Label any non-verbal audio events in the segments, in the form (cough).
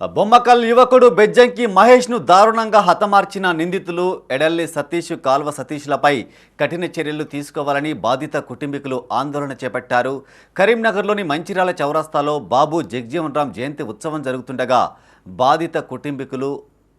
బొమ్మకల్ యువకుడు బెజ్జంకి మహేష్ను దారుణంగా హతమార్చిన నిందితులు ఎడల్లి సతీష్ కాల్వ సతీష్లపై కఠిన చర్యలు తీసుకోవాలని బాధిత కుటుంబీకులు ఆందోళన చేపట్టారు. కరీంనగర్లోని మంచిర్యాల చౌరస్తాలో బాబు జగ్జీవన్ రామ్ జయంతి ఉత్సవం జరుగుతుండగా బాధిత కుటుంబీకులు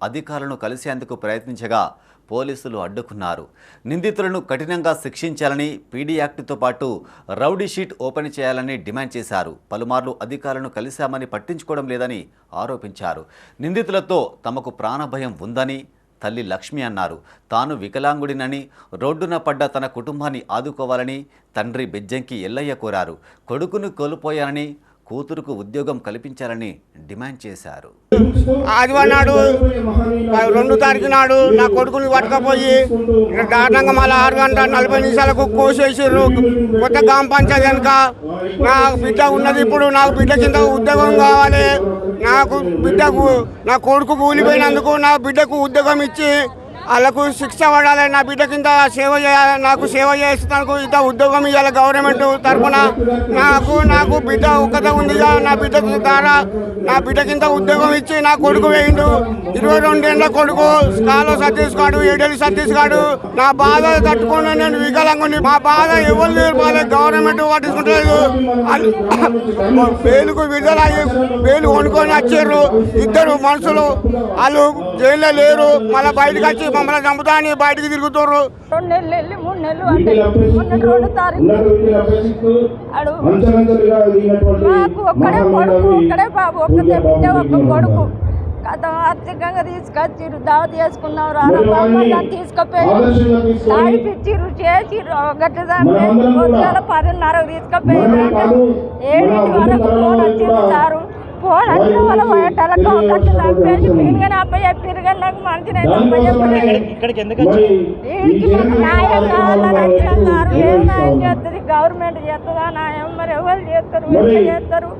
అధికారులను కలిసేందుకు ప్రయత్నించగా పోలీసులు అడ్డుకున్నారు. నిందితులను కఠినంగా శిక్షించాలని పీడీ యాక్ట్తో పాటు రౌడీ షీట్ ఓపెన్ చేయాలని డిమాండ్ చేశారు. పలుమార్లు అధికారులను కలిశామని పట్టించుకోవడం లేదని ఆరోపించారు. నిందితులతో తమకు ప్రాణభయం ఉందని తల్లి లక్ష్మి అన్నారు. తాను వికలాంగుడినని రోడ్డున పడ్డ తన కుటుంబాన్ని ఆదుకోవాలని తండ్రి బెజ్జంకి ఎల్లయ్య కోరారు. కొడుకును కోల్పోయానని కూతురుకు ఉద్యోగం కల్పించాలని డిమాండ్ చేశారు. ఆదివారం నాడు రెండు తారీఖు నాడు నా కొడుకుని పట్టుకపోయి దారుణంగా మళ్ళీ ఆరు గంట నలభై నిమిషాలకు కోసేసారు కొత్త గ్రామ పంచాయతీ కనుక నా బిడ్డ ఉన్నది ఇప్పుడు నాకు బిడ్డ కింద ఉద్యోగం కావాలి. నాకు బిడ్డకు నా కొడుకు కూలిపోయినందుకు నా బిడ్డకు ఉద్యోగం ఇచ్చి వాళ్ళకు శిక్ష పడాలి నా బిడ్డ కింద సేవ చేయాలి నాకు సేవ చేస్తానికి ఇంత ఉద్యోగం ఇవ్వాలి గవర్నమెంట్ తరఫున. నాకు నాకు బిడ్డ ఒక్కతే ఉందిగా నా బిడ్డ ద్వారా నా బిడ్డ కింద ఉద్యోగం ఇచ్చి నా కొడుకు వేయిండు. ఇరవై రెండేళ్ళ కొడుకు స్కాలో సతీష్ గాడు ఏడేళ్ళు సతీష్ గాడు నా బాధ తట్టుకుని నేను వికలాంగుని మా బాధ ఎవరు తీర్పాలి? గవర్నమెంట్ పట్టించుకుంటలేదు. పేలుకు (coughs) విడుదల పేలు కొనుక్కొని వచ్చారు. ఇద్దరు మనుషులు వాళ్ళు జైల్లో లేరు. మళ్ళీ బయటకు వచ్చి మమ్మల్ని చంపుతా అని బయటకు తిరుగుతారు రెండు నెలలు వెళ్ళి మూడు నెలలు అంటే మొన్న రెండు తారీఖు. అడు. నాకు ఒక్కడే కొడుకు ఒక్కడే బాబు ఒక్కతే బిడ్డ ఒక్క కొడుకు. కథ ఆర్థికంగా తీసుకొచ్చిర్రు దావ తీసుకున్నాం రామని తీసుకుపోయి తాడిపిచ్చిర్రు చేసిర్రు గట్ల పొద్దుగాల పదిన్నరకు తీసుకుపోయారు ఏడింటి వరకు ఫోన్ వచ్చింది సారు. ఫోన్ వచ్చిన వాళ్ళ పిరిగని అబ్బాయి నాకు మంచిగా అబ్బాయి చెప్పలేదు. వీడికి మాకు న్యాయం కావాలని వచ్చినాం సార్ ఏం న్యాయం చేస్తుంది గవర్నమెంట్ చేస్తుందా? న్యాయం మరి ఎవరు చేస్తారు? చేస్తారు.